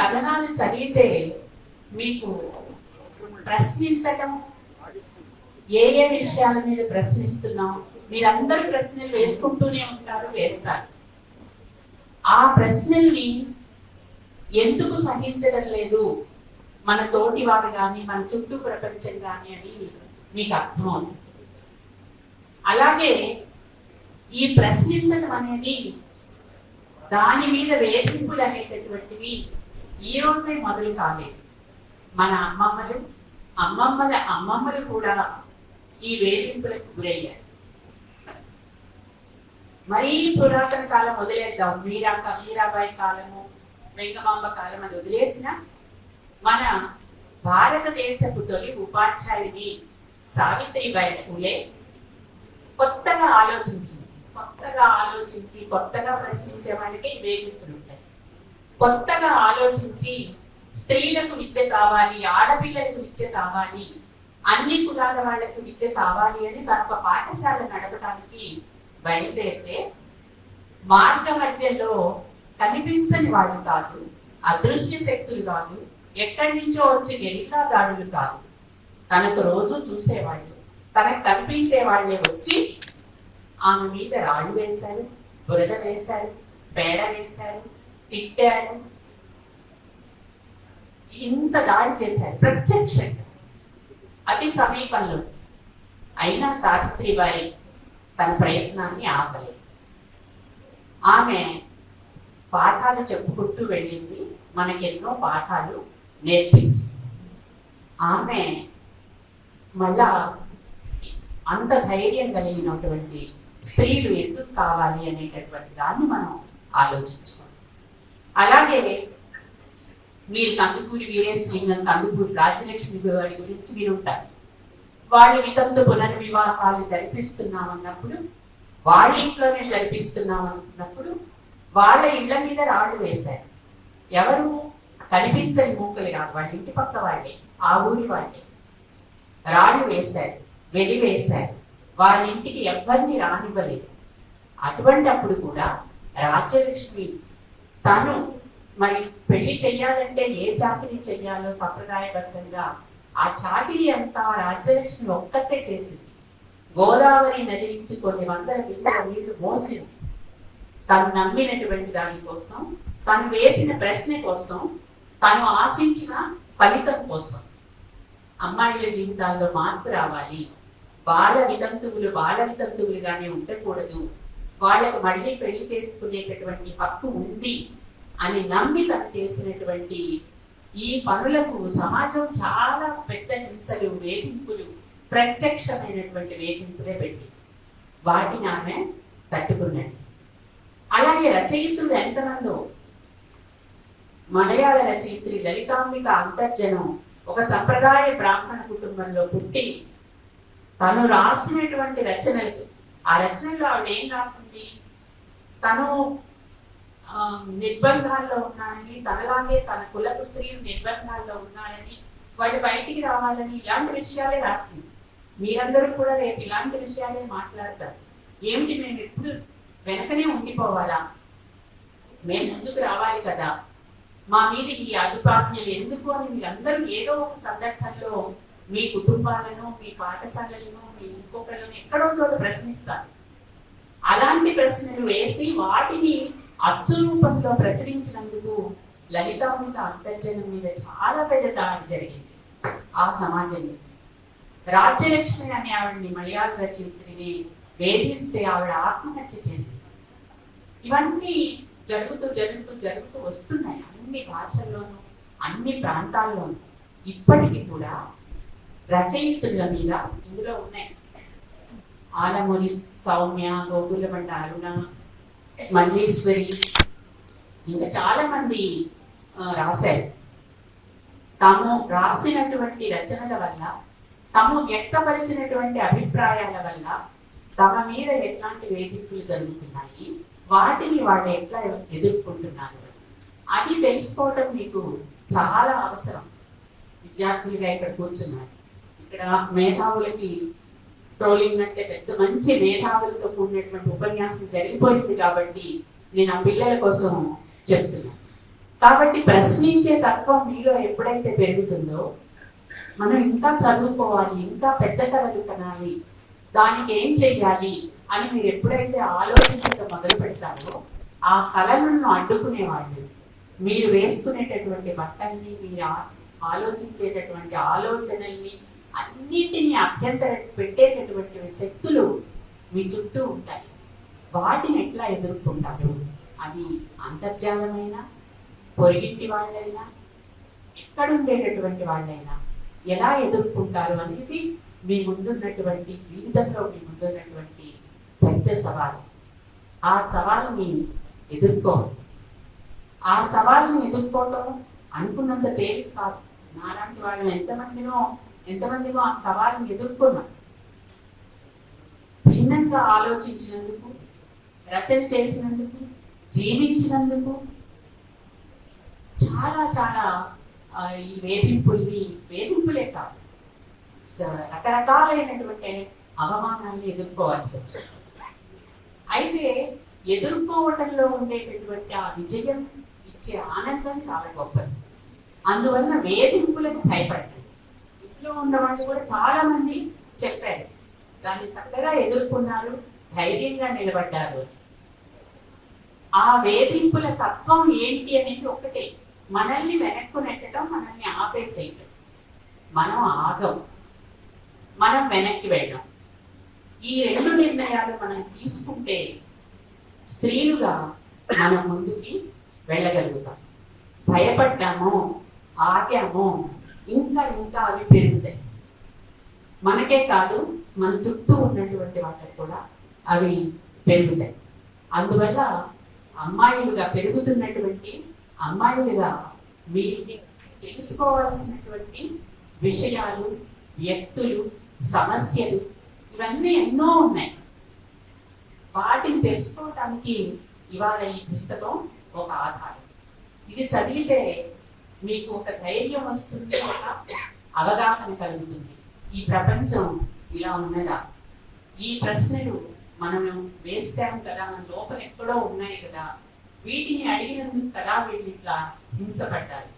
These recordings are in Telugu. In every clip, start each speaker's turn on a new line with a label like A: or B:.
A: కథనాలు చదివితే మీకు ప్రశ్నించటం ఏ ఏ విషయాల మీద ప్రశ్నిస్తున్నాం మీరందరూ ప్రశ్నలు వేసుకుంటూనే ఉంటారు వేస్తారు. ఆ ప్రశ్నల్ని ఎందుకు సహించడం లేదు? మన తోటి వారు కానీ మన చుట్టూ ప్రపంచం కానీ అని మీకు అర్థమవుతుంది. అలాగే ఈ ప్రశ్నించడం అనేది దాని మీద వేధింపులు అనేటటువంటివి ఈ రోజే మొదలు కాలేదు మన అమ్మమ్మలు అమ్మమ్మల అమ్మమ్మలు కూడా ఈ వేధింపులకు గురయ్యారు. మరీ పురాతన కాలం వదిలేద్దాం. మీరా మీరాబాయి కాలము వెంగమాంబ కాలం అని వదిలేసిన మన భారతదేశపు తొలి ఉపాధ్యాయుని సావిత్రిబాయి పూలే కొత్తగా ఆలోచించింది. కొత్తగా ఆలోచించి కొత్తగా ప్రశ్నించే వాళ్ళకి వేదికలు కొత్తగా ఆలోచించి స్త్రీలకు విద్య కావాలి ఆడపిల్లలకు విద్య కావాలి అన్ని కులాల వాళ్ళకు విద్య కావాలి అని తన ఒక పాఠశాల నడపడానికి బయలుదేరితే మార్గ మధ్యలో కనిపించని వాళ్ళు కాదు అదృశ్య శక్తులు కాదు ఎక్కడి నుంచో వచ్చి గెరికా దాడులు కాదు. తనకు రోజు చూసేవాళ్ళు తనకు కనిపించే వాళ్ళే వచ్చి ఆమె మీద రాళ్ళు వేశారు బురద వేశారు పేడ వేశారు తిట్టారు. ఇంత దాడి చేశారు. ప్రత్యక్షంగా. అతి సమీపంలో అయినా సావిత్రిబాయి తన ప్రయత్నాన్ని ఆపలేదు. ఆమె పాఠాలు చెప్పుకుంటూ వెళ్ళింది. మనకెన్నో పాఠాలు నేర్పించింది. ఆమె మళ్ళా అంత ధైర్యం కలిగినటువంటి స్త్రీలు ఎందుకు కావాలి అనేటటువంటి దాన్ని మనం ఆలోచించుకోవాలి అలాగే మీరు కందుకూరి వీరేశలింగం కందుకూరి రాజలక్ష్మి గారి గురించి మీరు ఉంటారు వాళ్ళు వితంతు పునర్వివాహాలు జరిపిస్తున్నామన్నప్పుడు వాళ్ళ ఇంట్లోనే జరిపిస్తున్నాం అనుకున్నప్పుడు వాళ్ళ ఇళ్ళ మీద రాళ్ళు వేశారు. ఎవరు? కనిపించని మూకలు కాదు వాళ్ళ ఇంటి పక్క వాళ్ళే ఆ ఊరి వాళ్ళే. రాళ్ళు వేశారు వెలి వేశారు. వాళ్ళ ఇంటికి ఎవరిని రానివ్వలేదు. అటువంటి అప్పుడు కూడా రాజ్యలక్ష్మి తను మరి పెళ్ళి చెయ్యాలంటే ఏ చాకరీ చెయ్యాలో సంప్రదాయబద్ధంగా ఆ చాకరీ అంతా రాజ్యలక్ష్మి ఒక్కతే చేసింది. గోదావరి నది నుంచి కొన్ని వందల బిందెల నీళ్ళు మోసింది. తను నమ్మినటువంటి దానికోసం తను వేసిన ప్రశ్న కోసం తను ఆశించిన ఫలితం కోసం అమ్మాయిల జీవితాల్లో మార్పు రావాలి. బాల వితంతువులు బాల వితంతువులుగానే ఉండకూడదు. వాళ్ళకి మళ్ళీ పెళ్ళి చేసుకునేటటువంటి హక్కు ఉంది అని నమ్మి తను చేసినటువంటి ఈ పనులకు సమాజం చాలా పెద్ద హింసలు వేధింపులు ప్రత్యక్షమైనటువంటి వేధింపులే పెట్టి వాటిని ఆమె తట్టుకున్నది. అలాగే రచయితులు ఎంతమందో? మలయాళ రచయిత్రి లలితాంబిక అంతర్జనం ఒక సంప్రదాయ బ్రాహ్మణ కుటుంబంలో పుట్టి తను రాసినటువంటి రచనలు ఆ రచనలో ఆవిడ ఏం రాసింది? తను నిర్బంధాల్లో ఉన్నానని తనలాగే తన కులపు స్త్రీలు నిర్బంధాల్లో ఉన్నారని వాళ్ళు బయటికి రావాలని ఇలాంటి విషయాలే రాసింది. మీరందరూ కూడా రేపు ఇలాంటి విషయాలే మాట్లాడతారు. ఏమిటి మేము ఎప్పుడు వెనకనే ఉండిపోవాలా? మేము ముందుకు రావాలి కదా. మా మీద ఈ అదుపాజ్ఞలు ఎందుకు అని మీరందరూ ఏదో ఒక సందర్భంలో మీ కుటుంబాలను మీ పాఠశాలలను మీ ఇంకొకళ్ళను ఎక్కడో చోట ప్రశ్నిస్తారు. అలాంటి ప్రశ్నలు వేసి వాటిని అచ్చు రూపంలో ప్రచురించినందుకు లలితాంబిక అంతర్జనం మీద చాలా పెద్ద దాడి జరిగింది ఆ సమాజం నుంచి రాజ్యలక్ష్మి అనే ఆవిడని మలయాళ రచయిత్రిని వేధిస్తే ఆవిడ ఆత్మహత్య చేసింది. ఇవన్నీ జరుగుతూ జరుగుతూ జరుగుతూ వస్తున్నాయి అన్ని భాషల్లోనూ అన్ని ప్రాంతాల్లోనూ. ఇప్పటికీ కూడా రచయితుల మీద ఇందులో ఉన్నాయి. ఆలమూరి సౌమ్య గోగులమండ అరుణ మల్లీశ్వరి ఇంకా చాలా మంది రాశారు. తాము రాసినటువంటి రచనల వల్ల తాము వ్యక్తపరిచినటువంటి అభిప్రాయాల వల్ల తమ మీద ఎట్లాంటి వేధింపులు జరుగుతున్నాయి వాటిని వాళ్ళు ఎట్లా ఎదుర్కొంటున్నారు? అది తెలుసుకోవటం మీకు చాలా అవసరం. విద్యార్థులుగా ఇక్కడ కూర్చున్నారు. ఇక్కడ మేధావులకి ట్రోలింగ్ అంటే పెద్ద మంచి మేధావులతో కూడినటువంటి ఉపన్యాసం జరిగిపోయింది కాబట్టి నేను ఆ పిల్లల కోసం చెప్తున్నాను కాబట్టి ప్రశ్నించే తత్వం మీలో ఎప్పుడైతే పెరుగుతుందో మనం ఇంకా చదువుకోవాలి ఇంకా పెద్ద కథలు కనాలి దానికి ఏం చెయ్యాలి అని మీరు ఎప్పుడైతే ఆలోచించడం మొదలు పెడతారో ఆ కళలను అడ్డుకునే వాళ్ళు మీరు వేసుకునేటటువంటి బట్టల్ని మీరు ఆలోచించేటటువంటి ఆలోచనల్ని అన్నిటినీ అభ్యంతర పెట్టేటటువంటి శక్తులు మీ చుట్టూ ఉంటాయి. వాటిని ఎట్లా ఎదుర్కొంటారు? అది అంతర్జాలమైన పొరిగింటి వాళ్ళైనా ఎక్కడుండేటటువంటి వాళ్ళైనా ఎలా ఎదుర్కొంటారు అనేది మీ ముందున్నటువంటి జీవితంలో మీ ముందున్నటువంటి పెద్ద సవాలు. ఆ సవాలుని ఎదుర్కోవాలి ఆ సవాలుని ఎదుర్కోవటం అనుకున్నంత తేలిక కాదు. నాలాంటి వాళ్ళని ఎంతమందినో ఎంతమందిమో ఆ సవాల్ని ఎదుర్కొన్నాం? భిన్నంగా ఆలోచించినందుకు రచన చేసినందుకు జీవించినందుకు చాలా చాలా ఈ వేధింపుల్ని వేధింపులే కాదు. రకరకాలైనటువంటి అవమానాన్ని ఎదుర్కోవాల్సి వచ్చింది. అయితే ఎదుర్కోవటంలో ఉండేటటువంటి ఆ విజయం ఇచ్చే ఆనందం చాలా గొప్పది. అందువలన వేధింపులకు భయపడ్డాను ఇంట్లో ఉన్న వాళ్ళు కూడా చాలా మంది చెప్పారు. దాన్ని చక్కగా ఎదుర్కొన్నారు ధైర్యంగా నిలబడ్డారు. ఆ వేధింపుల తత్వం ఏంటి అనేది ఒకటే మనల్ని వెనక్కు నెట్టడం మనల్ని ఆపేసేయటం. మనం ఆగం. మనం వెనక్కి వెళ్ళడం ఈ రెండు నిర్ణయాలు మనం తీసుకుంటే స్త్రీలుగా మనం ముందుకి వెళ్ళగలుగుతాం. భయపడ్డాము ఆగాము ఇంకా ఇంకా అవి పెరుగుతాయి. మనకే కాదు మన చుట్టూ ఉన్నటువంటి వాళ్ళకి కూడా అవి పెరుగుతాయి. అందువల్ల అమ్మాయిలుగా పెరుగుతున్నటువంటి అమ్మాయిలుగా మీరు తెలుసుకోవాల్సినటువంటి విషయాలు వ్యక్తులు సమస్యలు ఇవన్నీ ఎన్నో ఉన్నాయి. వాటిని తెలుసుకోవటానికి ఇవాళ ఈ పుస్తకం ఒక ఆధారం. ఇది చదివితే మీకు ఒక ధైర్యం వస్తుంది ఒక అవగాహన కలుగుతుంది. ఈ ప్రపంచం ఇలా ఉన్నదా? ఈ ప్రశ్నలు మనం వేస్తాం కదా మన లోపల ఎక్కడో ఉన్నాయి కదా. వీటిని అడిగినందుకు కదా వీళ్ళు ఇట్లా హింసపడ్డారు.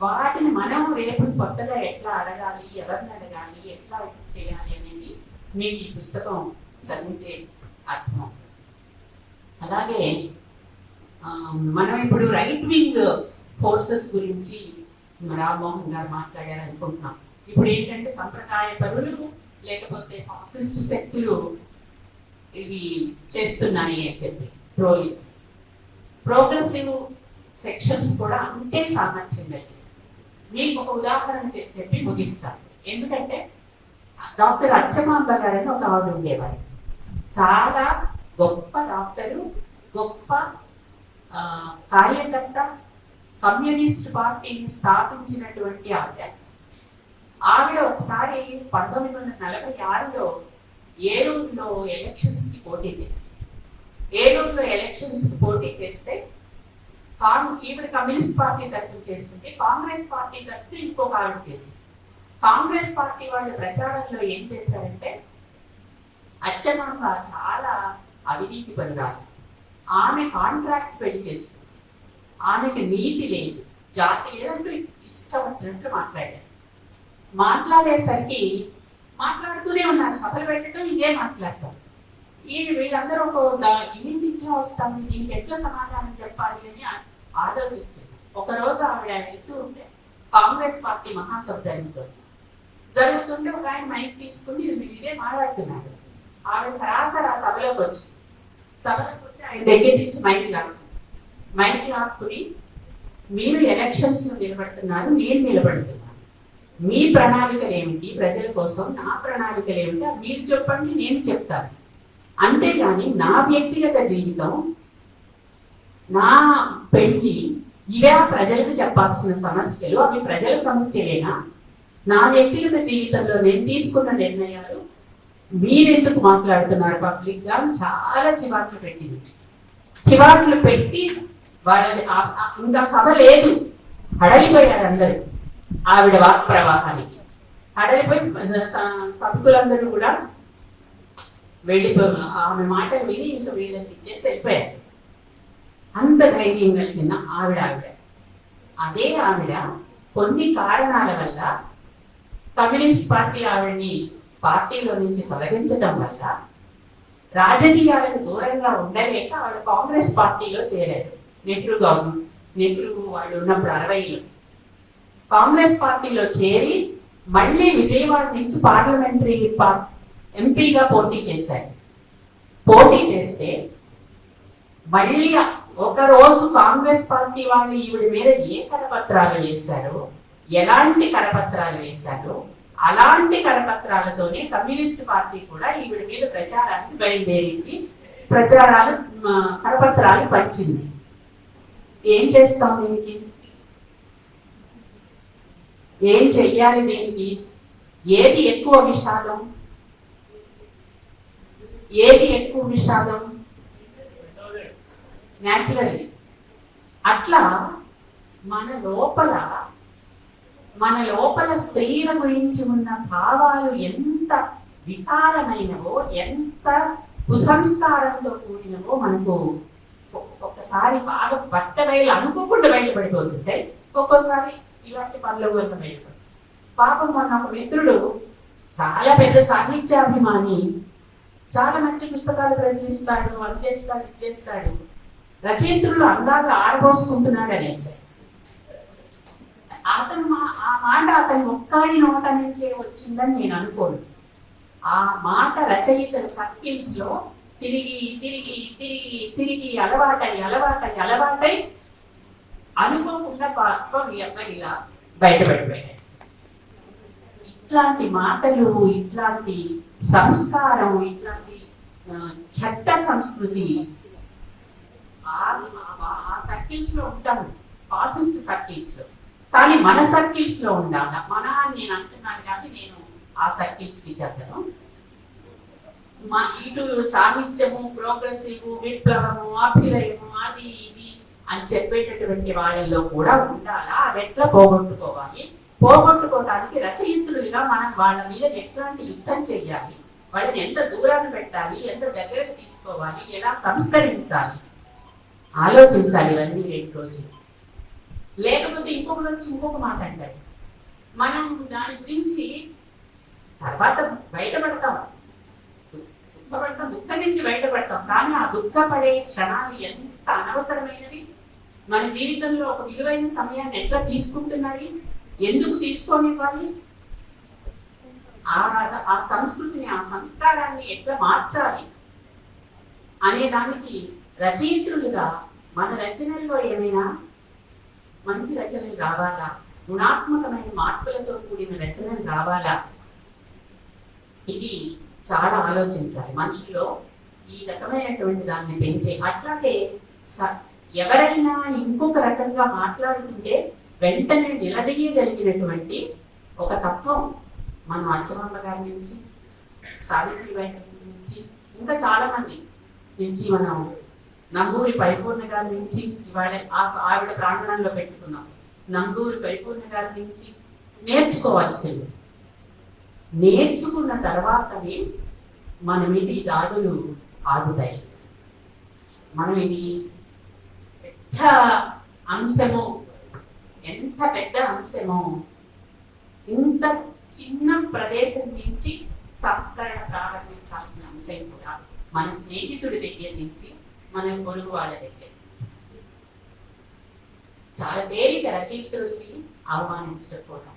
A: వాటిని మనం రేపు కొత్తగా ఎట్లా అడగాలి ఎవరిని అడగాలి ఎట్లా చేయాలి అనేది మీకు ఈ పుస్తకం చదివితే అర్థం అలాగే మనం ఇప్పుడు రైట్ వింగ్ కోర్సెస్ గురించి రామ్మోహన్ గారు మాట్లాడారనుకుంటున్నాం. ఇప్పుడు ఏంటంటే సంప్రదాయ పరులు లేకపోతే ఫాసిస్ట్ శక్తులు ఇవి చేస్తున్నాయి అని చెప్పి ట్రోలింగ్స్ ప్రోగ్రెసివ్ సెక్షన్స్ కూడా అంతే సామర్థ్యం కలిగి మీకు ఒక ఉదాహరణ చెప్పి ముగిస్తాను ఎందుకంటే డాక్టర్ అచ్చమాంబ గారని ఒక ఆవిడ ఉండేవారు. చాలా గొప్ప డాక్టరు గొప్ప కార్యకర్త కమ్యూనిస్ట్ పార్టీని స్థాపించినటువంటి ఆవిడ. ఆవిడ ఒకసారి పంతొమ్మిది వందల నలభై ఆరులో ఏలూరులో ఎలక్షన్స్కి పోటీ చేసింది. ఏలూరులో ఎలక్షన్స్కి పోటీ చేస్తే కాంగ్ ఈవిడ కమ్యూనిస్ట్ పార్టీ తరఫున చేసింది కాంగ్రెస్ పార్టీ తరఫున ఇంకొక ఆవిడ చేసింది. కాంగ్రెస్ పార్టీ వాళ్ళు ప్రచారంలో ఏం చేశారంటే అచ్చమాంబ చాలా అవినీతి పరురాలు. ఆమె కాంట్రాక్ట్ పెళ్ళి చేస్తుంది ఆమెకి నీతి లేదు. జాతి లేదంటూ ఇష్టం వచ్చినట్లు మాట్లాడారు. మాట్లాడేసరికి మాట్లాడుతూనే ఉన్నారు. సభలు పెట్టడం ఇదే మాట్లాడటం. ఈ వీళ్ళందరూ ఒక ఏంటి ఇట్లా వస్తుంది. దీనికి ఎట్లా సమాధానం చెప్పాలి అని ఆలోచిస్తుంది ఆలోచిస్తున్నారు. ఒక రోజు ఆవిడ వెళ్తూ ఉంటే కాంగ్రెస్ పార్టీ మహాసభ జరుగుతుంది. జరుగుతుంటే ఒక ఆయన మైక్ తీసుకుని మీరు ఇదే మాట్లాడుతున్నారు ఆవిడ సరాసరి ఆ సభలోకి వచ్చి సభలోకి వచ్చి ఆయన దగ్గర నుంచి మైక్ లాక్కుని మైక్ లాక్కుని మీరు ఎలక్షన్స్లో నిలబడుతున్నారు నేను నిలబడుతున్నాను మీ ప్రణాళికలు ఏమిటి ప్రజల కోసం నా ప్రణాళికలు ఏమిటి మీరు చెప్పండి నేను చెప్తాను. అంతేగాని నా వ్యక్తిగత జీవితం నా పెళ్ళి ఇవే ప్రజలకు చెప్పాల్సిన సమస్యలు. అవి ప్రజల సమస్యలేనా? నా వ్యక్తిగత జీవితంలో నేను తీసుకున్న నిర్ణయాలు మీరెందుకు మాట్లాడుతున్నారు? పబ్లిక్గా చాలా చివాట్లు పెట్టింది. చివాట్లు పెట్టి వాళ్ళని ఇంకా సభ లేదు. హడలిపోయారు అందరూ. ఆవిడ వాక్ ప్రవాహానికి. హడలిపోయి సభకులందరూ కూడా వెళ్ళిపో ఆమె మాట విని ఇంకా వీళ్ళని చేసి వెళ్ళిపోయారు. అంత ధైర్యం కలిగిన ఆవిడ ఆవిడ. అదే ఆవిడ కొన్ని కారణాల వల్ల కమ్యూనిస్ట్ పార్టీ ఆవిడని పార్టీలో నుంచి తొలగించడం వల్ల రాజకీయాలకు దూరంగా ఉండలేక ఆవిడ కాంగ్రెస్ పార్టీలో చేరారు. నెహ్రూ గవర్నమెంట్ నెహ్రూ వాళ్ళు ఉన్నప్పుడు అరవైలో కాంగ్రెస్ పార్టీలో చేరి మళ్ళీ విజయవాడ నుంచి పార్లమెంటరీ పా- ఎంపీగా పోటీ చేశారు. పోటీ చేస్తే మళ్ళీ ఒక రోజు కాంగ్రెస్ పార్టీ వాళ్ళు ఈవిడ మీద ఏ కరపత్రాలు వేశారో ఎలాంటి కరపత్రాలు వేశారో అలాంటి కరపత్రాలతోనే కమ్యూనిస్ట్ పార్టీ కూడా ఈవిడ మీద ప్రచారానికి బయలుదేరింది. ప్రచారాలు కరపత్రాలు పంచింది. ఏం చేస్తాం దీనికి? ఏం చెయ్యాలి దీనికి? ఏది ఎక్కువ విషాదం? ఏది ఎక్కువ విషాదం? న్యాచురల్లీ అట్లా మన లోపల మన లోపల స్త్రీల గురించి ఉన్న భావాలు ఎంత వికారమైనవో ఎంత కుసంస్కారంతో కూడినవో మనకు ఒక్కసారి బాగా బట్ట బయలు అనుకోకుండా బయటపడిపోతుంటాయి ఒక్కోసారి ఇలాంటి పనుల వల్ల బయటపడి పాపం మొన్న ఒక మిత్రుడు చాలా పెద్ద సాహిత్యాభిమాని చాలా మంచి పుస్తకాలు రచయిస్తాడు అది చేస్తాడు ఇది చేస్తాడు. రచయిత్రులు అందాక ఆరబోసుకుంటున్నాడు అనేసి అతను మా- ఆ మాట అతని ఒక్కడి నోట నుంచే వచ్చిందని నేను అనుకోను. ఆ మాట రచయితల సర్కిల్స్లో తిరిగి తిరిగి తిరిగి తిరిగి అలవాటై అలవాటై అలవాటై అనుభవం ఉన్న ఈ అబ్బాయి ఇలా ఇట్లాంటి మాటలు ఇట్లాంటి సంస్కారం ఇట్లాంటి చట్ట సంస్కృతి ఆ ఆ- సర్కిల్స్లో ఉంటాము పాసిస్ట్ సర్కిల్స్లో కానీ మన సర్కిల్స్లో ఉండాలి? మన నేను అంటున్నాను కానీ నేను ఆ సర్కిల్స్కి చెప్తాను మా ఇటు సాహిత్యము ప్రోగ్రెసివ్ విప్లవము అభ్యుదయము అది ఇది అని చెప్పేటటువంటి వాళ్ళల్లో కూడా ఉండాలా? అది ఎట్లా పోగొట్టుకోవాలి? పోగొట్టుకోవడానికి రచయిత్రులుగా మనం వాళ్ళ మీద ఎట్లాంటి యుద్ధం చెయ్యాలి? వాళ్ళని ఎంత దూరాన్ని పెట్టాలి? ఎంత దగ్గరకు తీసుకోవాలి? ఎలా సంస్కరించాలి? ఆలోచించాలి ఇవన్నీ రెండు రోజులు. లేకపోతే ఇంకొక నుంచి ఇంకొక మాట అంటాడు మనం దాని గురించి తర్వాత బయటపడతాం. దుఃఖపడతాం దుఃఖం నుంచి బయటపడతాం కానీ ఆ దుఃఖపడే క్షణాలు ఎంత అనవసరమైనవి. మన జీవితంలో ఒక విలువైన సమయాన్ని ఎట్లా తీసుకుంటున్నాయి? ఎందుకు తీసుకోనివ్వాలి? ఆ ఆ సంస్కృతిని ఆ సంస్కారాన్ని ఎట్లా మార్చాలి? అనే దానికి రచయిత్రులుగా మన రచనల్లో ఏమైనా మంచి రచనలు రావాలా? గుణాత్మకమైన మార్పులతో కూడిన రచనలు రావాలా? ఇది చాలా ఆలోచించాలి. మనుషుల్లో ఈ రకమైనటువంటి దాన్ని పెంచే అట్లాగే స- ఎవరైనా ఇంకొక రకంగా మాట్లాడుతుంటే వెంటనే నిలదీయగలిగినటువంటి ఒక తత్వం మనం అచ్చమమ్మ గారి నుంచి సావిత్రిబాయి నుంచి ఇంకా చాలా మంది నుంచి మనం నంబూరి పరిపూర్ణ గారి నుంచి ఇవాళ ఆ- ఆవిడ ప్రాంగణంలో పెట్టుకున్నాం. నంబూరి పరిపూర్ణ గారి నుంచి నేర్చుకోవాల్సింది. నేర్చుకున్న తర్వాతనే మన మీద ఈ దాడులు ఆగుతాయి. మనం ఇది పెద్ద అంశము ఎంత పెద్ద అంశమో ఇంత చిన్న ప్రదేశం నుంచి సంస్కరణ ప్రారంభించాల్సిన అంశం కూడా మన స్నేహితుడి దగ్గర నుంచి మన పొరుగు వాళ్ళ దగ్గర నుంచి. చాలా తేలిక రచయితుల్ని అవమానించకపోవడం